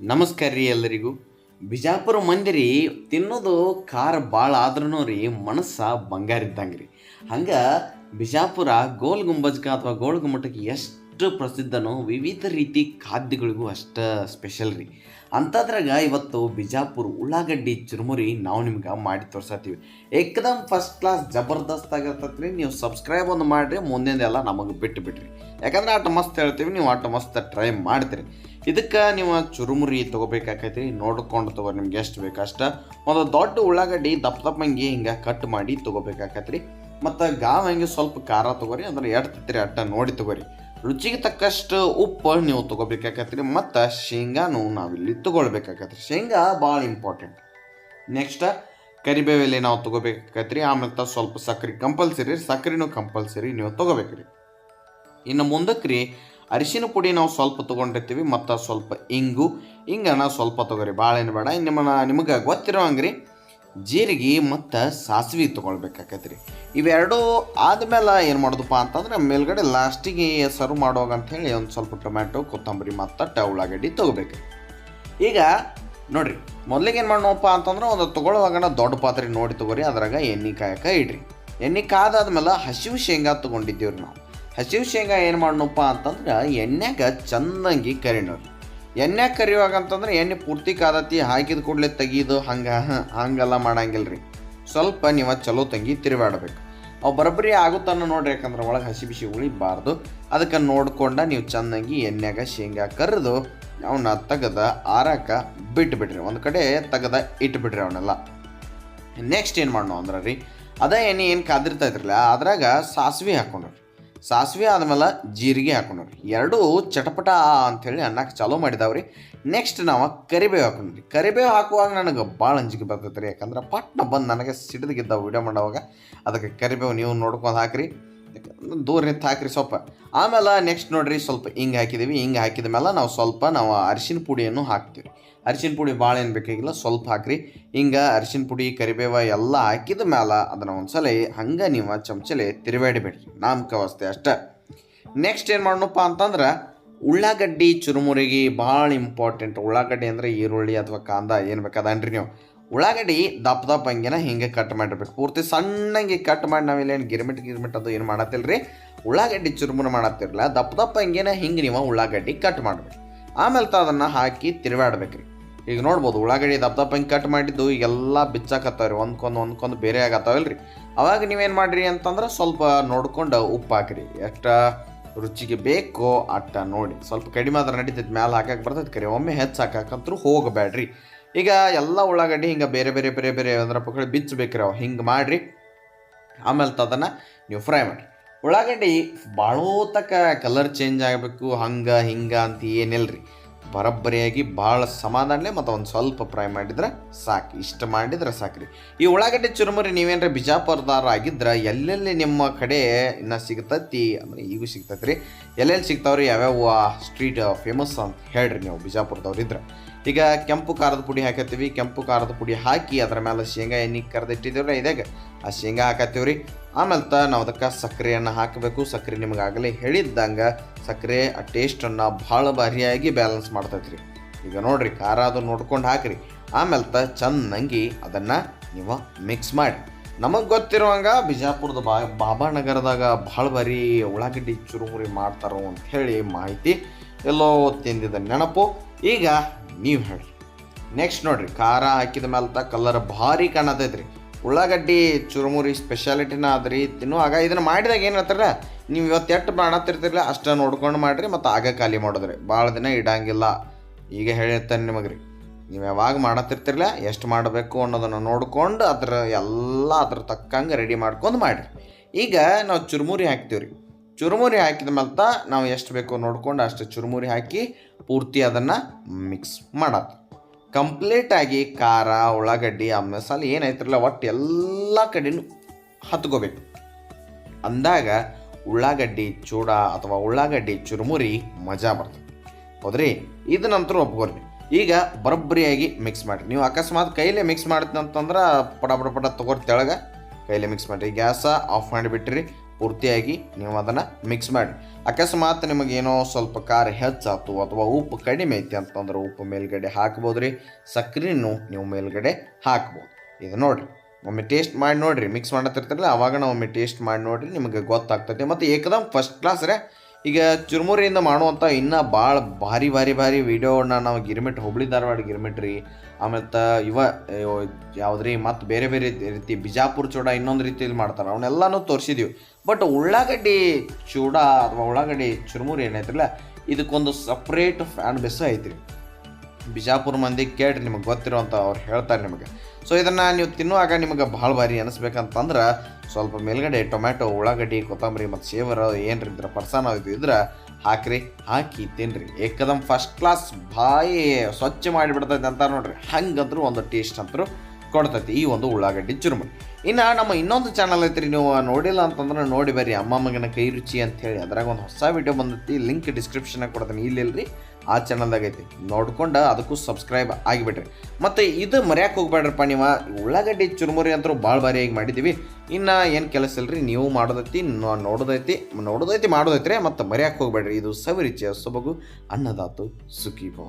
ನಮಸ್ಕಾರ ರೀ ಎಲ್ಲರಿಗೂ. ಬಿಜಾಪುರ ಮಂದಿರಿ ತಿನ್ನೋದು ಖಾರ ಭಾಳ ಆದ್ರೂ ರೀ ಮನಸ್ಸು ಬಂಗಾರ ಇದ್ದಂಗೆ ರೀ. ಹಂಗೆ ಬಿಜಾಪುರ ಗೋಲ್ ಗುಂಬಜ್ಗೆ ಅಥವಾ ಗೋಲ್ ಗುಮ್ಮಟಕ್ಕೆ ಎಷ್ಟು ಪ್ರಸಿದ್ಧನೋ ವಿವಿಧ ರೀತಿ ಖಾದ್ಯಗಳಿಗೂ ಅಷ್ಟು ಸ್ಪೆಷಲ್ ರೀ. ಅಂಥದ್ರಾಗ ಇವತ್ತು ಬಿಜಾಪುರ ಉಳ್ಳಾಗಡ್ಡಿ ಚುರುಮುರಿ ನಾವು ನಿಮ್ಗೆ ಮಾಡಿ ತೋರ್ಸತ್ತೀವಿ ಏಕದಮ್ ಫಸ್ಟ್ ಕ್ಲಾಸ್ ಜಬರ್ದಸ್ತ್ ಆಗಿರ್ತೈತೆ ರೀ. ನೀವು ಸಬ್ಸ್ಕ್ರೈಬ್ ಒಂದು ಮಾಡಿರಿ ಮುಂದಿಂದೆಲ್ಲ ನಮಗೆ ಬಿಟ್ಟು ಬಿಡ್ರಿ. ಯಾಕಂದ್ರೆ ಆಟ ಮಸ್ತ್ ಹೇಳ್ತೀವಿ, ನೀವು ಆಟ ಮಸ್ತ್ ಟ್ರೈ ಮಾಡ್ತೀರಿ. ಇದಕ್ಕೆ ನೀವು ಚುರುಮುರಿ ತೊಗೋಬೇಕಾಕೈತಿ ನೋಡ್ಕೊಂಡು ತಗೋರಿ ನಿಮ್ಗೆ ಎಷ್ಟು ಬೇಕು ಅಷ್ಟು. ಒಂದು ದೊಡ್ಡ ಉಳ್ಳಾಗಡ್ಡಿ ದಪ್ಪ ದಪ್ಪಂಗೆ ಹಿಂಗೆ ಕಟ್ ಮಾಡಿ ತೊಗೋಬೇಕಾಕೈತ್ರಿ. ಮತ್ತು ಗಾವ್ ಹಂಗೆ ಸ್ವಲ್ಪ ಖಾರ ತೊಗೋರಿ, ಅಂದ್ರೆ ಎಡ್ತೈತ್ರಿ ಅಟ್ಟ ನೋಡಿ ತೊಗೋರಿ. ರುಚಿಗೆ ತಕ್ಕಷ್ಟು ಉಪ್ಪು ನೀವು ತೊಗೋಬೇಕಾಕತ್ರಿ, ಮತ್ತು ಶೇಂಗಾನು ನಾವಿಲ್ಲಿ ತೊಗೊಳ್ಬೇಕಾಕತ್ರಿ. ಶೇಂಗಾ ಭಾಳ ಇಂಪಾರ್ಟೆಂಟ್ ನೆಕ್ಸ್ಟ್ ಕರಿಬೇವೆಲೆ ನಾವು ತೊಗೋಬೇಕಾಕತ್ರಿ ಆಮೇಲೆ ಸ್ವಲ್ಪ ಸಕ್ಕರೆ ಕಂಪಲ್ಸರಿ ಸಕ್ಕರೆನೂ ಕಂಪಲ್ಸರಿ ನೀವು ತೊಗೋಬೇಕ್ರಿ. ಇನ್ನು ಮುಂದಕ್ಕೆ ರೀ ಅರಿಶಿನ ಪುಡಿ ನಾವು ಸ್ವಲ್ಪ ತೊಗೊಂಡಿರ್ತೀವಿ, ಮತ್ತು ಸ್ವಲ್ಪ ಇಂಗು. ಇಂಗನ ಸ್ವಲ್ಪ ತೊಗೊರಿ ಭಾಳ ಏನು ಬೇಡ. ನಿಮ್ಮನ್ನ, ನಿಮಗೆ ಗೊತ್ತಿರೋ ಹಂಗ್ರಿ ಜೀರಿಗೆ ಮತ್ತು ಸಾಸಿವೆ ತೊಗೊಳ್ಬೇಕಾಕೈತೆ ರೀ ಇವೆರಡೂ ಆದಮೇಲೆ ಏನು ಮಾಡೋದಪ್ಪ ಅಂತಂದ್ರೆ, ಮೇಲ್ಗಡೆ ಲಾಸ್ಟಿಗೆ ಸರ್ವ್ ಮಾಡುವಾಗ ಅಂಥೇಳಿ ಒಂದು ಸ್ವಲ್ಪ ಟೊಮ್ಯಾಟೊ, ಕೊತ್ತಂಬರಿ ಮತ್ತು ಉಳ್ಳಾಗಡ್ಡಿ ತೊಗೋಬೇಕು. ಈಗ ನೋಡಿರಿ, ಮೊದಲಿಗೆ ಏನು ಮಾಡೋಣಪ್ಪ ಅಂತಂದ್ರೆ ಒಂದು ತೊಗೊಳ್ಳುವಾಗ ದೊಡ್ಡ ಪಾತ್ರೆ ನೋಡಿ ತೊಗೋರಿ, ಅದ್ರಾಗ ಎಣ್ಣೆ ಕಾಯಕ ಇಡ್ರಿ. ಎಣ್ಣೆ ಕಾದಾದ್ಮೇಲೆ ಹಸಿವು ಶೇಂಗಾ ತೊಗೊಂಡಿದ್ದೀವ್ರಿ ನಾವು. ಹಸಿವು ಶೇಂಗಾ ಏನು ಮಾಡೋಣಪ್ಪ ಅಂತಂದ್ರೆ ಎಣ್ಣೆಗೆ ಚಂದಂಗಿ ಕರಿಣವ್ರಿ ಎಣ್ಣೆ ಕರಿಯುವಾಗ ಅಂತಂದ್ರೆ ಎಣ್ಣೆ ಪೂರ್ತಿ ಕಾದತಿ, ಹಾಕಿದ ಕೂಡಲೇ ತೆಗೀದು, ಹಂಗೆ ಹಂಗೆಲ್ಲ ಮಾಡಂಗಿಲ್ಲ ರೀ ಸ್ವಲ್ಪ ನೀವು ಚಲೋ ತಂಗಿ ತಿರುಗಾಡಬೇಕು. ಅವು ಬರೋಬ್ಬರಿ ಆಗುತ್ತಾನ ನೋಡ್ರಿ ಯಾಕಂದ್ರೆ ಒಳಗೆ ಹಸಿ ಬಿಸಿ ಉಳಿಬಾರ್ದು. ಅದಕ್ಕೆ ನೋಡ್ಕೊಂಡ ನೀವು ಚೆನ್ನಾಗಿ ಎಣ್ಣೆಗ ಶೇಂಗಾ ಕರೆದು ಅವನ್ನ ತೆಗೆದ ಆರಾಕ ಬಿಟ್ಬಿಡ್ರಿ. ಒಂದು ಕಡೆ ತೆಗೆದ ಇಟ್ಬಿಡ್ರಿ ಅವನ್ನೆಲ್ಲ ನೆಕ್ಸ್ಟ್ ಏನು ಮಾಡೋಣ ಅಂದ್ರೆ ರೀ ಅದೇ ಎಣ್ಣೆ ಏನು ಕಾದಿರ್ತಾಯಿದ್ರಲ್ಲ ಅದ್ರಾಗ ಸಾಸಿವೆ ಹಾಕೊಂಡ್ರಿ ಸಾಸಿವೆ ಆದಮೇಲೆ ಜೀರಿಗೆ ಹಾಕೊಂಡ್ರಿ. ಎರಡೂ ಚಟಪಟ ಅಂಥೇಳಿ ಅನ್ನಕ್ಕೆ ಚಾಲೂ ಮಾಡಿದಾವ್ರಿ. ನೆಕ್ಸ್ಟ್ ನಾವು ಕರಿಬೇವು ಹಾಕೊಂಡ್ರಿ. ಕರಿಬೇವು ಹಾಕುವಾಗ ನನಗೆ ಭಾಳ ಅಂಜಿಕೆ ಬರ್ತೈತೆ ರೀ. ಯಾಕಂದ್ರೆ ಪಟ್ನ ಬಂದು ನನಗೆ ಸಿಡಿದಗಿದ್ದಾವೆ ವಿಡಿಯೋ ಮಾಡೋವಾಗ ಅದಕ್ಕೆ ಕರಿಬೇವು ನೀವು ನೋಡ್ಕೊಂಡು ಹಾಕ್ರಿ. ದೂರ ನಿಂತು ಹಾಕ್ರಿ ಸ್ವಲ್ಪ. ಆಮೇಲೆ ನೆಕ್ಸ್ಟ್ ನೋಡ್ರಿ ಸ್ವಲ್ಪ ಹಿಂಗೆ ಹಾಕಿದ್ದೀವಿ ಹಿಂಗೆ ಹಾಕಿದ ಮೇಲೆ ನಾವು ಸ್ವಲ್ಪ ನಾವು ಅರಿಶಿನ ಪುಡಿಯನ್ನು ಹಾಕ್ತೀವಿ. ಅರಿಶಿನ ಪುಡಿ ಭಾಳ ಏನು ಬೇಕಾಗಿಲ್ಲ, ಸ್ವಲ್ಪ ಹಾಕ್ರಿ. ಹಿಂಗೆ ಅರಿಶಿನ ಪುಡಿ, ಕರಿಬೇವ ಎಲ್ಲ ಹಾಕಿದ ಮೇಲೆ ಅದನ್ನು ಒಂದ್ಸಲ ಹಂಗೆ ನೀವು ಚಮಚಲೆ ತಿರುವಾಡಿ ನಾಮಕ ನಾಮಕವಸ್ತೆ ಅಷ್ಟೇ. ನೆಕ್ಸ್ಟ್ ಏನು ಮಾಡೋಣಪ್ಪ ಅಂತಂದ್ರೆ ಉಳ್ಳಾಗಡ್ಡಿ ಚುರುಮುರಿಗೆ ಭಾಳ ಇಂಪಾರ್ಟೆಂಟ್ ಉಳ್ಳಾಗಡ್ಡಿ ಅಂದರೆ ಈರುಳ್ಳಿ ಅಥವಾ ಕಾಂದ ಏನು ಬೇಕಾದನ್ರಿ ನೀವು. ಉಳ್ಳಾಗಡ್ಡಿ ದಪ್ಪ ದಪ್ಪ ಹಂಗೆನ ಹಿಂಗೆ ಕಟ್ ಮಾಡಿರ್ಬೇಕು. ಪೂರ್ತಿ ಸಣ್ಣಗೆ ಕಟ್ ಮಾಡಿ ನಾವಿಲ್ಲ ಏನು ಗಿರ್ಮಿಟ್ ಗಿರ್ಮಿಟ್ ಅದು ಏನು ಮಾಡತ್ತಿಲ್ಲ ರೀ ಉಳ್ಳಾಗಡ್ಡಿ ಚುರುಮುರು ಮಾಡತ್ತಿರಲ್ಲ ದಪ್ಪ ದಪ್ಪ ಹಂಗೇನ ಹಿಂಗೆ ನೀವು ಉಳ್ಳಾಗಡ್ಡಿ ಕಟ್ ಮಾಡಬೇಕು. ಆಮೇಲೆ ತ ಅದನ್ನು ಹಾಕಿ ತಿರುವಾಡ್ಬೇಕು ರೀ ಈಗ ನೋಡ್ಬೋದು, ಉಳ್ಳಾಗಡ್ಡಿ ದಪ್ಪ ದಪ್ಪ ಹಿಂಗೆ ಕಟ್ ಮಾಡಿದ್ದು, ಈಗೆಲ್ಲ ಬಿಚ್ಚಾಕತ್ತಾವ್ರಿ. ಒಂದ್ಕೊಂದು ಒಂದ್ಕೊಂದು ಬೇರೆ ಆಗತ್ತಾವಲ್ರಿ ರೀ ಅವಾಗ ನೀವೇನು ಮಾಡಿರಿ ಅಂತಂದ್ರೆ ಸ್ವಲ್ಪ ನೋಡ್ಕೊಂಡು ಉಪ್ಪು ಹಾಕ್ರಿ. ಎಷ್ಟು ರುಚಿಗೆ ಬೇಕೋ ಅಟ್ಟ ನೋಡಿ. ಸ್ವಲ್ಪ ಕಡಿಮೆ ಆದ್ರೆ ನಡೀತೈತೆ, ಮ್ಯಾಲೆ ಹಾಕಕ್ಕೆ ಬರ್ತೈತೆ ಕರಿ. ಒಮ್ಮೆ ಹೆಚ್ಚು ಹಾಕಕ್ಕಂತರೂ ಹೋಗಬೇಡ್ರಿ. ಈಗ ಎಲ್ಲ ಉಳ್ಳಾಗಡ್ಡಿ ಹಿಂಗೆ ಬೇರೆ ಬೇರೆ ಬೇರೆ ಬೇರೆ ಅಂದ್ರೆ ಪಕ್ಕ ಬಿಚ್ಚಬೇಕ್ರಿ ಅವು. ಹಿಂಗೆ ಮಾಡಿರಿ. ಆಮೇಲೆ ತದನ್ನು ನೀವು ಫ್ರೈ ಮಾಡಿರಿ. ಉಳ್ಳಾಗಡ್ಡಿ ಭಾಳೋ ತಕ ಕಲರ್ ಚೇಂಜ್ ಆಗಬೇಕು, ಹಂಗೆ, ಹಿಂಗೆ ಅಂತ ಏನಿಲ್ಲ ರೀ ಬರಬ್ಬರಿಯಾಗಿ ಭಾಳ ಸಮಾಧಾನಲೆ ಮತ್ತು ಒಂದು ಸ್ವಲ್ಪ ಫ್ರೈ ಮಾಡಿದ್ರೆ ಸಾಕು. ಇಷ್ಟು ಮಾಡಿದ್ರೆ ಸಾಕು ರೀ ಈ ಉಳ್ಳಾಗಡ್ಡೆ ಚುರುಮುರಿ ನೀವೇನರ ಬಿಜಾಪುರದಾರ ಆಗಿದ್ರೆ ಎಲ್ಲೆಲ್ಲಿ ನಿಮ್ಮ ಕಡೆ ಇನ್ನು ಸಿಗ್ತತಿ? ಅಂದರೆ ಈಗೂ ಸಿಗ್ತೈತಿ ರೀ ಎಲ್ಲೆಲ್ಲಿ ಸಿಗ್ತಾವ್ರಿ? ಯಾವ್ಯಾವ ಸ್ಟ್ರೀಟ್ ಫೇಮಸ್ ಅಂತ ಹೇಳ್ರಿ ನೀವು ಬಿಜಾಪುರದವ್ರು ಇದ್ರೆ ಈಗ ಕೆಂಪು ಖಾರದ ಪುಡಿ ಹಾಕತ್ತೀವಿ. ಕೆಂಪು ಖಾರದ ಪುಡಿ ಹಾಕಿ ಅದರ ಮೇಲೆ ಶೇಂಗಾ ಎಣ್ಣೆ ಕರೆದಿಟ್ಟಿದ್ದೀವ್ರಿ ಇದಾಗ ಆ ಶೇಂಗಾ ಹಾಕತ್ತೀವಿ ರೀ ಆಮೇಲೆ ತ ನಾವು ಅದಕ್ಕೆ ಸಕ್ಕರೆಯನ್ನು ಹಾಕಬೇಕು. ಸಕ್ಕರೆ ನಿಮಗಾಗಲೇ ಹೇಳಿದ್ದಂಗೆ ಸಕ್ಕರೆ ಆ ಟೇಸ್ಟನ್ನು ಭಾಳ ಭಾರಿಯಾಗಿ ಬ್ಯಾಲೆನ್ಸ್ ಮಾಡ್ತೈತೆ ರೀ ಈಗ ನೋಡಿರಿ ಖಾರ ಅದು ನೋಡ್ಕೊಂಡು ಹಾಕಿರಿ. ಆಮೇಲೆ ತ ಚೆನ್ನಾಗಿ ಅದನ್ನು ನೀವು ಮಿಕ್ಸ್ ಮಾಡಿ. ನಮಗೆ ಗೊತ್ತಿರುವಂಗ ಬಿಜಾಪುರದ ಬಾ, ಬಾಬಾ ನಗರದಾಗ ಭಾಳ ಬಾರಿ ಉಳ್ಳಾಗಡ್ಡಿ ಚುರುಮುರಿ ಮಾಡ್ತಾರೋ ಅಂತ ಹೇಳಿ ಮಾಹಿತಿ ಎಲ್ಲೋ ತಿಂದಿದ್ದ ನೆನಪು. ಈಗ ನೀವು ಹೇಳಿ. ನೆಕ್ಸ್ಟ್ ನೋಡ್ರಿ, ಖಾರ ಹಾಕಿದ ಮೇಲೆ ತ ಕಲರ್ ಭಾರಿ ಕಾಣತೈತ್ರಿ. ಉಳ್ಳಾಗಡ್ಡಿ ಚುರುಮುರಿ ಸ್ಪೆಷಾಲಿಟಿನ ಆದ್ರಿ. ತಿನ್ನು, ಆಗ ಇದನ್ನು ಮಾಡಿದಾಗ ಏನು ಹೇಳ್ತಾರ? ನೀವು ಇವತ್ತು ಎಷ್ಟು ಮಾಡತ್ತಿರ್ತಿರಲಿಲ್ಲ ಅಷ್ಟು ನೋಡ್ಕೊಂಡು ಮಾಡಿರಿ ಮತ್ತು ಆಗ ಖಾಲಿ ಮಾಡಿದ್ರಿ. ಭಾಳ ದಿನ ಇಡಂಗಿಲ್ಲ. ಈಗ ಹೇಳಿರ್ತಾನೆ ನಿಮಗೆ ರೀ ನೀವು ಯಾವಾಗ ಮಾಡತ್ತಿರ್ತಿರಲಿಲ್ಲ ಎಷ್ಟು ಮಾಡಬೇಕು ಅನ್ನೋದನ್ನು ನೋಡ್ಕೊಂಡು ಅದ್ರ ಎಲ್ಲ ಅದ್ರ ತಕ್ಕಂಗೆ ರೆಡಿ ಮಾಡ್ಕೊಂಡು ಮಾಡಿರಿ. ಈಗ ನಾವು ಚುರುಮುರಿ ಹಾಕ್ತೀವಿ ರೀ ಚುರುಮುರಿ ಹಾಕಿದ ಮೇಲೆ ನಾವು ಎಷ್ಟು ಬೇಕೋ ನೋಡ್ಕೊಂಡು ಅಷ್ಟು ಚುರುಮುರಿ ಹಾಕಿ ಪೂರ್ತಿ ಅದನ್ನು ಮಿಕ್ಸ್ ಮಾಡತ್ತೆ ಕಂಪ್ಲೀಟಾಗಿ ಖಾರ, ಉಳ್ಳಾಗಡ್ಡಿ ಆ ಮಸಾಲೆ ಏನೈತ್ರಲ್ಲ ಒಟ್ಟು ಎಲ್ಲ ಕಡೆನೂ ಹತ್ಕೋಬೇಕು. ಅಂದಾಗ ಉಳ್ಳಾಗಡ್ಡಿ ಚೂಡ ಅಥವಾ ಉಳ್ಳಾಗಡ್ಡಿ ಚುರುಮುರಿ ಮಜಾ ಬರ್ತದೆ. ಹೌದ್ರಿ? ನಂತರ ಒಪ್ಕೋರಿ. ಈಗ ಬರಬ್ಬರಿಯಾಗಿ ಮಿಕ್ಸ್ ಮಾಡಿರಿ. ನೀವು ಅಕಸ್ಮಾತ್ ಕೈಲೇ ಮಿಕ್ಸ್ ಮಾಡ್ತೀನಿ ಅಂತಂದ್ರೆ ಪಟ ಪಟ ಪಡ ತೊಗೊರಿ ಕೈಲೇ ಮಿಕ್ಸ್ ಮಾಡಿರಿ. ಗ್ಯಾಸ ಆಫ್ ಮಾಡಿಬಿಟ್ರಿ. ಪೂರ್ತಿಯಾಗಿ ನೀವು ಅದನ್ನು ಮಿಕ್ಸ್ ಮಾಡಿ. ಅಕಸ್ಮಾತ್ ನಿಮಗೇನೋ ಸ್ವಲ್ಪ ಖಾರ ಹೆಚ್ಚಾಯ್ತು ಅಥವಾ ಉಪ್ಪು ಕಡಿಮೆ ಐತಿ ಅಂತಂದ್ರೆ ಉಪ್ಪು ಮೇಲ್ಗಡೆ ಹಾಕ್ಬೋದು ರೀ ಸಕ್ರೆನೂ ನೀವು ಮೇಲ್ಗಡೆ ಹಾಕ್ಬೋದು. ಇದು ನೋಡಿರಿ, ಒಮ್ಮೆ ಟೇಸ್ಟ್ ಮಾಡಿ ನೋಡಿರಿ ಮಿಕ್ಸ್ ಮಾಡತ್ತಿರ್ತಾರಲ್ಲ, ಅವಾಗ ನಾವು ಒಮ್ಮೆ ಟೇಸ್ಟ್ ಮಾಡಿ ನೋಡಿರಿ ನಿಮಗೆ ಗೊತ್ತಾಗ್ತೈತಿ ಮತ್ತು ಏಕದಮ್ ಫಸ್ಟ್ ಕ್ಲಾಸ್ ರೀ ಈಗ ಚುರುಮುರಿಯಿಂದ ಮಾಡುವಂಥ ಇನ್ನೂ ಭಾಳ ಭಾರಿ ಭಾರಿ ಭಾರಿ ವೀಡಿಯೋನ ನಾವು ಗಿರ್ಮಿಟ್, ಹುಬ್ಳಿ ಧಾರವಾಡ ಗಿರ್ಮಿಟ್ ರೀ. ಆಮೇಲೆ ಇವ ರೀ ಮತ್ತು ಬೇರೆ ಬೇರೆ ರೀತಿ ಬಿಜಾಪುರ ಚೂಡ ಇನ್ನೊಂದು ರೀತಿಯಲ್ಲಿ ಮಾಡ್ತಾರೆ. ಅವನ್ನೆಲ್ಲನೂ ತೋರಿಸಿದ್ವಿ. ಬಟ್ ಉಳ್ಳಾಗಡ್ಡಿ ಚೂಡ ಅಥವಾ ಉಳ್ಳಾಗಡ್ಡಿ ಚುರುಮುರಿ ಏನೈತ್ರಲ್ಲ ಇದಕ್ಕೊಂದು ಸಪ್ರೇಟ್ ಫ್ಯಾನ್ ಬೆಸ್ಸು ಐತ್ರಿ. ಬಿಜಾಪುರ ಮಂದಿ ಕೇಳ್ರಿ ನಿಮಗೆ ಗೊತ್ತಿರುವಂಥ ಅವ್ರು ಹೇಳ್ತಾರೆ ನಿಮಗೆ. ಸೊ ಇದನ್ನು ನೀವು ತಿನ್ನುವಾಗ ನಿಮಗೆ ಭಾಳ ಭಾರಿ ಅನಿಸ್ಬೇಕಂತಂದ್ರೆ ಸ್ವಲ್ಪ ಮೇಲ್ಗಡೆ ಟೊಮ್ಯಾಟೊ, ಉಳ್ಳಾಗಡ್ಡಿ, ಕೊತ್ತಂಬರಿ ಮತ್ತು ಸೇವರ ಏನ್ರಿ ಇದ್ರೆ ಪರ್ಸನ್ ಇದು ಇದ್ರೆ ಹಾಕ್ರಿ, ಹಾಕಿ ತಿನ್ರಿ. ಏಕದಮ್ ಫಸ್ಟ್ ಕ್ಲಾಸ್ ಬಾಯಿ ಸ್ವಚ್ಛ ಮಾಡಿಬಿಡ್ತೈತೆ ಅಂತ ನೋಡ್ರಿ. ಹಂಗಂದ್ರೂ ಒಂದು ಟೇಸ್ಟ್ ಅಂತರೂ ಕೊಡ್ತೈತಿ ಈ ಒಂದು ಉಳ್ಳಾಗಡ್ಡಿ ಚುರುಮುರಿ. ಇನ್ನು ನಮ್ಮ ಇನ್ನೊಂದು ಚಾನಲ್ ಐತ್ರಿ, ನೀವು ನೋಡಿಲ್ಲ ಅಂತಂದ್ರೆ ನೋಡಿ ಬರ್ರಿ. ಅಮ್ಮ ಮಗನ ಕೈ ರುಚಿ ಅಂತ ಹೇಳಿ ಅದ್ರಾಗ ಒಂದು ಹೊಸ ವಿಡಿಯೋ ಬಂದೈತಿ ಲಿಂಕ್ ಡಿಸ್ಕ್ರಿಪ್ಷನಾಗ ಕೊಡ್ತೀನಿ. ಇಲ್ಲಿಲ್ರಿ? ಆ ಚಾನಲ್ದಾಗ ಐತಿ ನೋಡ್ಕೊಂಡು ಅದಕ್ಕೂ ಸಬ್ಸ್ಕ್ರೈಬ್ ಆಗಿಬಿಟ್ರಿ. ಮತ್ತು ಇದು ಮರ್ಯಾಕೆ ಹೋಗ್ಬೇಡ್ರಪ್ಪ ನೀವು. ಉಳ್ಳಾಗಡ್ಡಿ ಚುರುಮುರಿ ಅಂತೂ ಭಾಳ ಬಾರಿಯಾಗಿ ಮಾಡಿದ್ದೀವಿ ಇನ್ನು ಏನು ಕೆಲಸ ಇಲ್ಲರಿ ನೀವು ಮಾಡೋದೈತಿ ನೋಡೋದೈತಿ ನೋಡೋದೈತಿ ಮಾಡೋದೈತ್ರಿ, ಮತ್ತು ಮರ್ಯಾಕೆ ಹೋಗ್ಬೇಡ್ರಿ. ಇದು ಸವಿರುಚಿಯ ಸೊಬಗು ಅನ್ನದಾತು ಸುಖಿ ಭವ